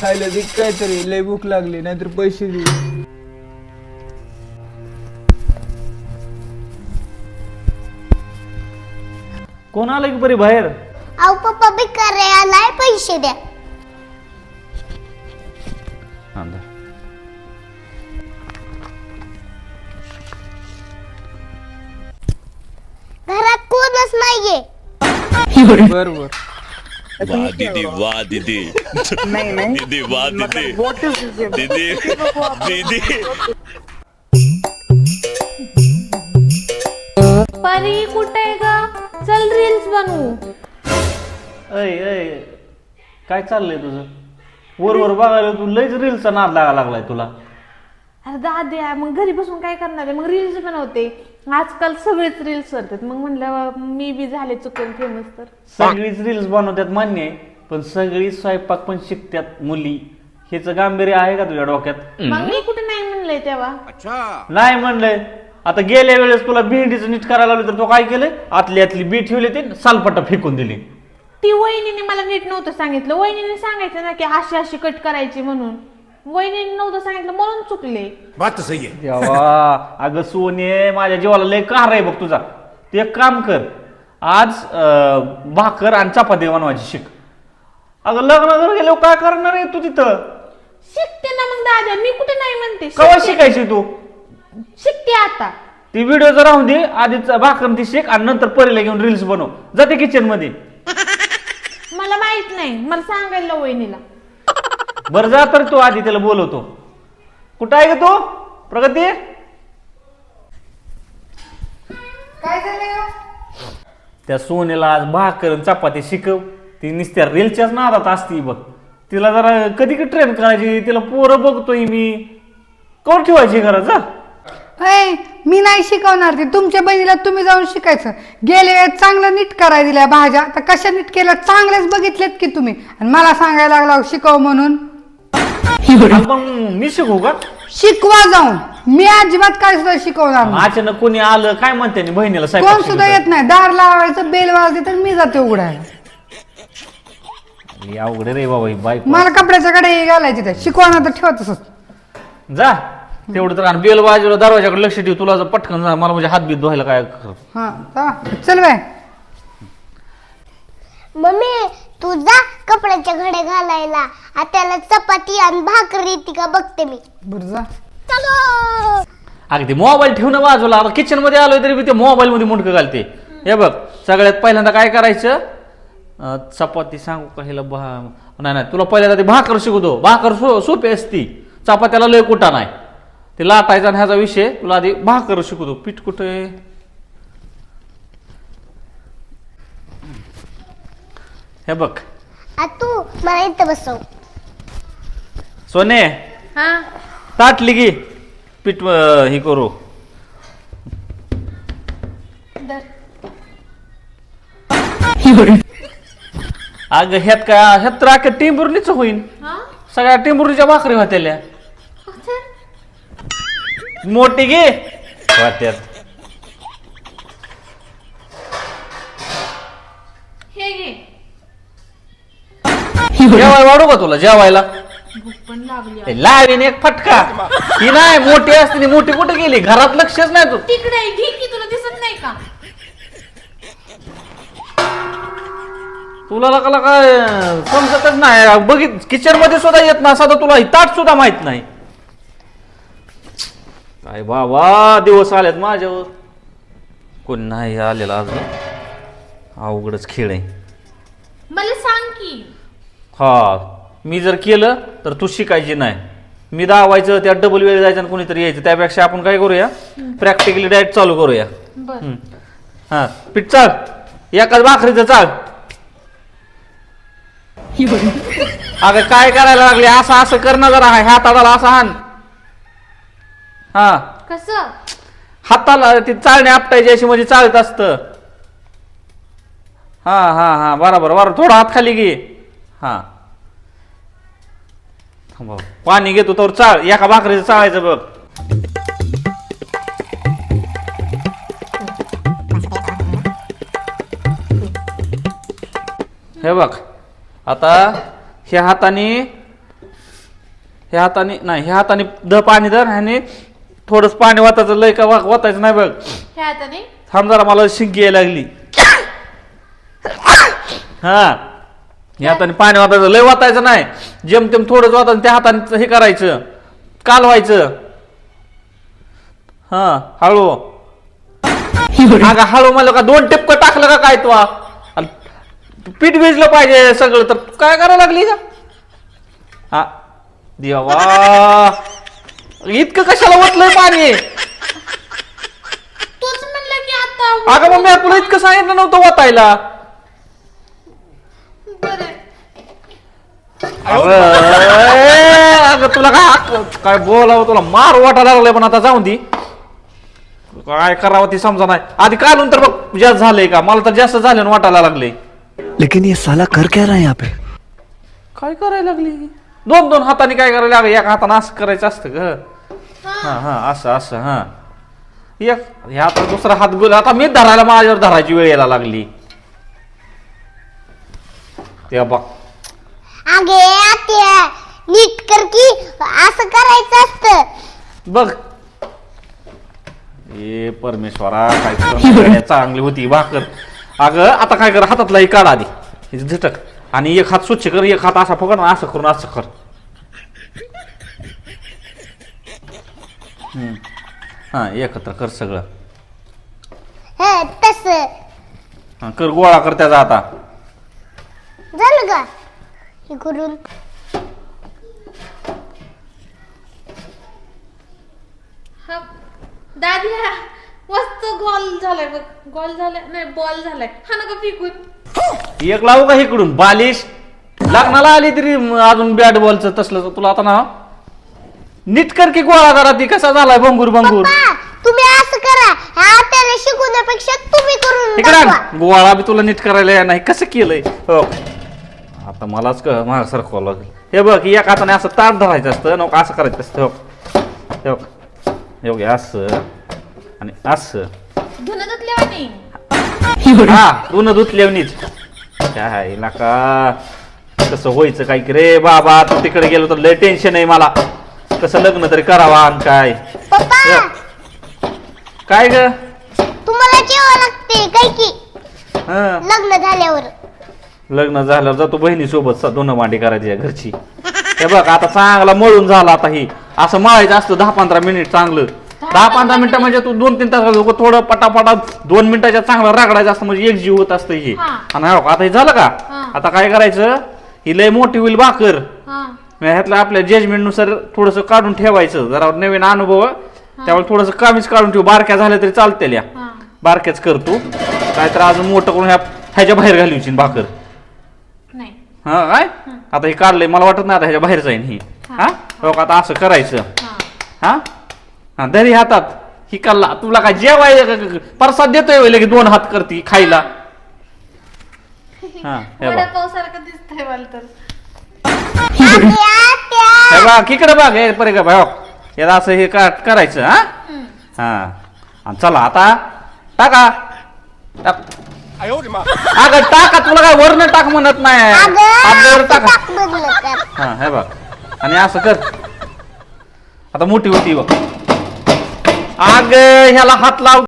खायला दे काहीतरी लय भूक लागली नाहीतर पैसे दे. कोण आलं की बरी बाहेर? अहो पप्पा भिकार आलाय पैसे द्या. नाहीये. बर बर वाह दीदी. वाह दीदी दीदी. वाह दीदी दीदी दीदी. परी कुठे आहे ग? चल रील्स बनवू. अय अय काय चाललंय तुझं? वर वर बघायला तू लयच रीलचा नाद लागा लागलाय तुला. अरे दाद्या मग घरी बसून काय करणार आहे? मग रील्स बनवते. आजकाल सगळेच रील्स करतात. मग म्हणलं मी बी झाले चुकून फेमस तर. सगळीच रील्स बनवतात मान्य आहे. पण सगळी स्वयंपाक पण शिकतात मुली. हेच गांभीर्य आहे का तुझ्या डोक्यात? मग मी कुठे नाही म्हणलंय तेव्हा. नाही म्हणलंय. आता गेल्या वेळेस तुला भेंडीचं नीट करायला लावलं तर तो काय केलंय आतली आतली बी ठेवली ते सालपट्टा फेकून दिली. ती वहिनीने मला नीट नव्हतं सांगितलं. वहिनीने सांगायचं ना की अशी अशी कट करायची म्हणून. वहिनीने नव्हतं सांगितलं म्हणून चुकले. बात तो सही है देवा अगं सोने माझ्या जीवाला लय कार आहे बघ तुझा. ते एक काम कर आज अं, भाकर आणि चपाती बनवायची शिक. अगं लग्न जर गेलो काय करणार आहे तू तिथं? शिकते ना मग दादा मी कुठे नाही म्हणते कवा शिकते. शिकायची तू? शिकते आता. ती व्हिडिओ जर राहून दे आधीच भाकर ती शिक आणि नंतर परीला घेऊन रील्स बनव. जाते किचनमध्ये. मला माहीत नाही मला सांगायला वहिनीला. बरं जा तर तू आधी त्याला बोलवतो. कुठं आहे ग तू? प्रगती? त्या सोनेला आज भाकर आणि चपाती शिकव. ती नुसत्या रीलच्याच नादात असती बघ. तिला जरा कधी कधी ट्रेन करायची तिला पोरं बघतोय मी. कोण ठेवायची घरात जा होय मी नाही शिकवणार ते. तुमच्या बहिणीला तुम्ही जाऊन शिकायचं. गेले वेळेस चांगलं नीट करायला दिल्या भाज्या. तर कशा नीट केल्या? चांगलेच बघितलेत की तुम्ही. आणि मला सांगायला लागला शिकव म्हणून. पण मी शिकू का? शिकवा जाऊन. मी अजिबात काय सुद्धा शिकवणार नाही. अचानक कोणी आलं काय म्हणते बहिणीला कोण स्वयंपाक सुद्धा? येत नाही. दार लावायचं बेल वाजली तर मी जाते उघडायला. लई अवघड आहे रे बाबा ही बायको. मला कपड्याच्या कडे घालायचे ते शिकवणार तर ठेवा तसंच. जा. तेवढं तर आणि. बेल बाजूला दरवाजाकडे लक्ष ठेव. तुला जर पटकन जा मला म्हणजे हात बीत धुवायला काय कर. हा जा. चल बाय. मम्मी तू जा कपड्याच्या घडे घालायला. त्याला चपाती आणि भाकरी येते का बघते मी. बरं जा. चलो! अगदी मोबाईल ठेवणं बाजूला. आता किचनमध्ये आलोय तरी मी ते मोबाईल मध्ये मुंडकं घालते. हे बघ सगळ्यात पहिल्यांदा काय करायचं? अं, चपाती सांगू का हिला भा नाही नाही तुला पहिल्यांदा ते भाकर शिकवतो भाकर सो सोपी असती. चपात्याला लय कुठा नाही ते लाटायचा आणि ह्याचा विषय तुला आधी भाकर शिकवतो पीठ कुठे हे बघ. आ तू मला इथं बसव. सोने हा? ताटली की पीठ अं, हे करू. दर. अगं ह्यात काय ह्यात तर अख्या टिंबुर्लीच होईन. हा? सगळ्या टिंबुर्लीच्या भाकरी होत्याल्या अच्छा. मोठी घे. वाट्यात. जेवायला वाढू का तुला? जेवायला? भूक पण लागली ते लावीन एक फटका. ही नाही मोठी असते ती. मोठी कुठे गेली? घरात लक्षच नाही तू. तिकडे आहे, घे की तुला. दिसत नाही का? तुला लका काय समजतच नाही. बघित किचनमध्ये सुद्धा येत ना साधा तुला ही ताट सुद्धा माहीत नाही. काय बाबा दिवस आलेत माझ्यावर. कोण नाही आलेला अजून. अवघडच खेळ आहे. मला सांग की हा मी जर केलं तर तू शिकायची नाही. मी दावायचं त्यात डबल वेळ जायचं आणि कोणीतरी यायचं. त्यापेक्षा आपण काय करूया? प्रॅक्टिकली डायट चालू करूया. बर. हम्म. हा पीठ चाल. एकाच भाकरीचं चाल. अगं काय करायला लागले? असं असं करणं जरा. ह्या हाताला असं हान. हा. कसं? हाताला ती चालणे आपटायची अशी म्हणजे चालत असतं. हा हा हा. बरोबर बरोबर. थोडा हात खाली घे. हा. बघ, पाणी घेतो तर चाळ एका भाकरीचं चाळायचं बघ. हे बघ. आता ह्या हाताने ह्या हाताने नाही ह्या हाताने द पाणी धर ह्याने थोडंच पाणी वाचायचं लय का वा- वाचायचं नाही बघ. ह्या हाताने? थांब जरा मला शिंकी यायला लागली. हा. या हाताने पाणी वाटायचं लय वाटायचं नाही. जेमतेम थोडंच वाटायचं त्या हाताने हे करायचं. कालवायचं. हा हळू. अगं हळू मला का दोन टिपकं टाकलं का काय तू? आ? अन पीठ भिजलं पाहिजे सगळं. तर काय करायला लागली का हा. देवा. इतकं कशाला ओतलंय पाणी? तूच म्हणलं की आता अगं मग मी तुला इतकं सांगितलं नव्हतं वाटायला बरं अरे, अगं तुला काय काय बोलावं तुला मार वाटायला लागलाय पण आता जाऊन दे. काय करावं ती समजा नाही. आधी कालून तर बघ जास्त झालंय का? मला तर जास्त झालं वाटायला लागले लेकिन ये साला कर क्या रहा है यहाँ पे? काय करायला लागली? दोन दोन हाताने काय करायला लागले? एका हाताने असं करायचं असतं ग. हा हा असं असं हा. एक आता दुसरा हात गुल आता मी धरायला माझ्यावर धरायची वेळ यायला लागली. ते बघ. अगे आत्या नीट कर की असं करायचं असतं. बघ. ए परमेश्वरा काय करणं चांगली होती भाकर अगं आता काय कर हातातला एक काढ आधी. हे झटक. आणि एक हात स्वच्छ कर एक हात असा आणि असं करून असं कर. हम्म. हा एकत्र कर सगळं. हे तस. हा, कर गोळा कर त्याचा आता. हे करून हा दादी हा मस्त गोल झालाय बघ. गोल झालाय नाही बॉल झालाय. हा नका पिकून एक लावू का इकडून? बालिश. लग्नाला आली तरी म- अजून बॅट बॉलचं तसलं तर तुला आता ना नीट कर की गोळा करा ती कसा झालाय भंगूर भंगूर पप्पा तुम्ही असं करा. आत्याला शिकवण्यापेक्षा तुम्ही करून इकडे आण. दाखवा. गोळा बी तुला नीट करायला नाही कसं केलंय? हो. आता मलाच कळ मला सरकवावं लागेल. हे बघ एक हाताने असं ताट धरायचं असतं नको असं करायचं असतं. हो हे बघ. हे असं आणि असं. धुणं धुतल्यावानी हा दोन धुतलेवनीच काय नका कसं व्हायचं काय की रे बाबा तू तिकडे गेलो तर लय टेन्शन आहे मला. कसं लग्न तरी करावा आणि काय? पप्पा! काय ग? तुम्हाला जेवावं लागते काय की? हं. लग्न झाल्यावर. लग्न झाल्यावर जातो बहिणी सोबत दोन मांडी करायची आहे घरची. हे बघ आता चांगला मळून झाला आता ही. असं मळायचं असतं दहा पंधरा मिनिट चांगलं. दहा पंधरा मिनिटं म्हणजे तू दोन तीन तास. थोडं पटापटा दोन मिनिटाच्या चांगलं रगडायचं असतं म्हणजे एक जीव होत असतं हे. आणि हे आता हे झालं का. आता काय करायचं? ही लय मोठी होईल भाकर. ह्यातलं आपल्या जजमेंटनुसार थोडस काढून ठेवायचं. जरा नवीन अनुभव त्यामुळे थोडस कमीच काढून ठेवू. बारक्या झाल्या तरी चालतील या. बारक्याच करतो नाहीतर अजून मोठं करून ह्या ह्याच्या बाहेर घालूची भाकर. हा काय? आता हे काढलंय मला वाटत नाही आता ह्याच्या बाहेर जाईन ही. हा. हो? का आता असं करायचं. हा. हा? हा दरी हातात. ही कल्ला तुला काय जेवाय प्रसाद देतोय होय लगे दोन हात करती खायला. हा हे बघ. वडापाव सारखं दिसतंय मला तर. अगे आत्या हे बघ इकडे बघ हे परे का भाऊ याला असं हे का करायचं हा? हा. आणि चला आता टाका. टाक. अगं टाका तुला काय वरनं टाक म्हणत नाही. अगं टाका टाक. बदल कर हा हे बघ. आणि असं कर. आता मोठी होती बघ. अग ह्याला हात लाव.